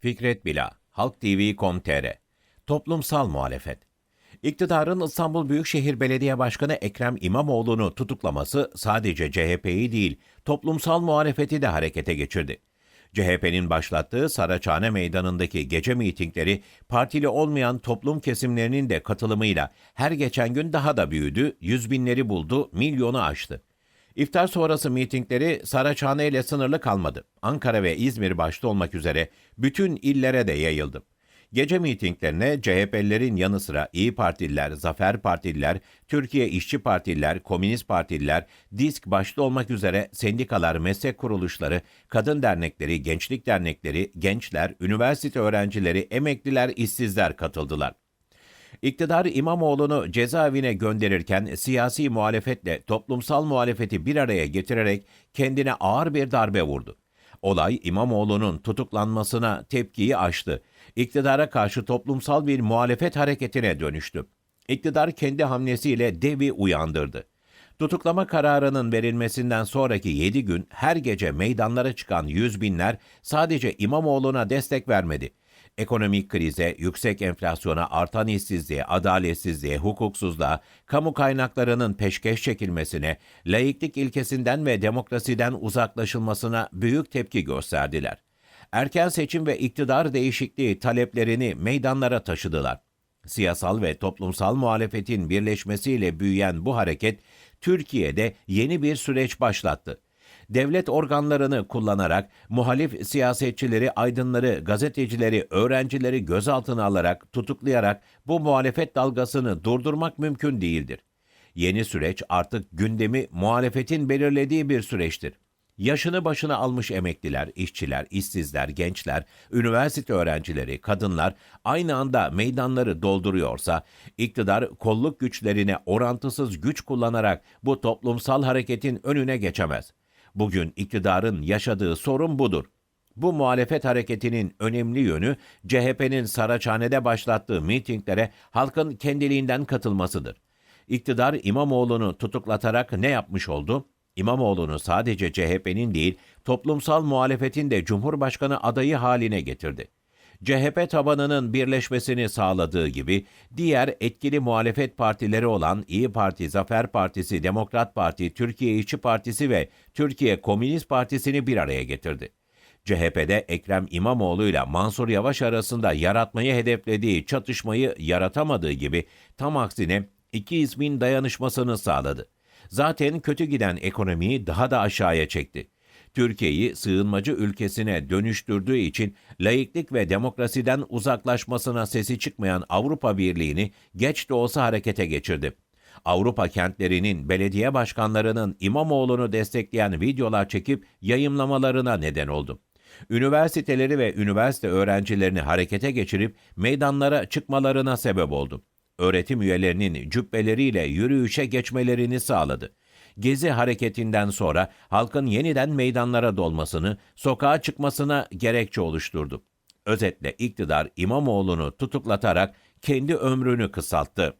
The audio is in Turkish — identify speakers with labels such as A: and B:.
A: Fikret Bila, Halk TV.com.tr Toplumsal muhalefet İktidarın İstanbul Büyükşehir Belediye Başkanı Ekrem İmamoğlu'nu tutuklaması sadece CHP'yi değil, toplumsal muhalefeti de harekete geçirdi. CHP'nin başlattığı Saraçhane Meydanı'ndaki gece mitingleri partili olmayan toplum kesimlerinin de katılımıyla her geçen gün daha da büyüdü, yüz binleri buldu, milyonu aştı. İftar sonrası mitingleri Saraçhane ile sınırlı kalmadı. Ankara ve İzmir başta olmak üzere bütün illere de yayıldı. Gece mitinglerine CHP'lilerin yanı sıra İyi Partililer, Zafer Partililer, Türkiye İşçi Partililer, Komünist Partililer, DİSK başta olmak üzere sendikalar, meslek kuruluşları, kadın dernekleri, gençlik dernekleri, gençler, üniversite öğrencileri, emekliler, işsizler katıldılar. İktidar İmamoğlu'nu cezaevine gönderirken siyasi muhalefetle toplumsal muhalefeti bir araya getirerek kendine ağır bir darbe vurdu. Olay İmamoğlu'nun tutuklanmasına tepkiyi aştı. İktidara karşı toplumsal bir muhalefet hareketine dönüştü. İktidar kendi hamlesiyle devi uyandırdı. Tutuklama kararının verilmesinden sonraki 7 gün her gece meydanlara çıkan yüz binler sadece İmamoğlu'na destek vermedi. Ekonomik krize, yüksek enflasyona, artan işsizliğe, adaletsizliğe, hukuksuzluğa, kamu kaynaklarının peşkeş çekilmesine, laiklik ilkesinden ve demokrasiden uzaklaşılmasına büyük tepki gösterdiler. Erken seçim ve iktidar değişikliği taleplerini meydanlara taşıdılar. Siyasal ve toplumsal muhalefetin birleşmesiyle büyüyen bu hareket Türkiye'de yeni bir süreç başlattı devlet organlarını kullanarak muhalif siyasetçileri, aydınları, gazetecileri, öğrencileri gözaltına alarak, tutuklayarak bu muhalefet dalgasını durdurmak mümkün değildir. Yeni süreç artık gündemi muhalefetin belirlediği bir süreçtir. Yaşını başına almış emekliler, işçiler, işsizler, gençler, üniversite öğrencileri, kadınlar aynı anda meydanları dolduruyorsa, iktidar kolluk güçlerine orantısız güç kullanarak bu toplumsal hareketin önüne geçemez. Bugün iktidarın yaşadığı sorun budur. Bu muhalefet hareketinin önemli yönü CHP'nin Saraçhane'de başlattığı mitinglere halkın kendiliğinden katılmasıdır. İktidar İmamoğlu'nu tutuklatarak ne yapmış oldu? İmamoğlu'nu sadece CHP'nin değil, toplumsal muhalefetin de Cumhurbaşkanı adayı haline getirdi. CHP tabanının birleşmesini sağladığı gibi diğer etkili muhalefet partileri olan İyi Parti, Zafer Partisi, Demokrat Parti, Türkiye İşçi Partisi ve Türkiye Komünist Partisi'ni bir araya getirdi. CHP'de Ekrem İmamoğlu ile Mansur Yavaş arasında yaratmayı hedeflediği çatışmayı yaratamadığı gibi tam aksine iki ismin dayanışmasını sağladı. Zaten kötü giden ekonomiyi daha da aşağıya çekti. Türkiye'yi sığınmacı ülkesine dönüştürdüğü için laiklik ve demokrasiden uzaklaşmasına sesi çıkmayan Avrupa Birliği'ni geç de olsa harekete geçirdi. Avrupa kentlerinin belediye başkanlarının İmamoğlu'nu destekleyen videolar çekip yayımlamalarına neden oldu. Üniversiteleri ve üniversite öğrencilerini harekete geçirip meydanlara çıkmalarına sebep oldu. Öğretim üyelerinin cübbeleriyle yürüyüşe geçmelerini sağladı. Gezi hareketinden sonra halkın yeniden meydanlara dolmasını, sokağa çıkmasına gerekçe oluşturdu. Özetle iktidar İmamoğlu'nu tutuklatarak kendi ömrünü kısalttı.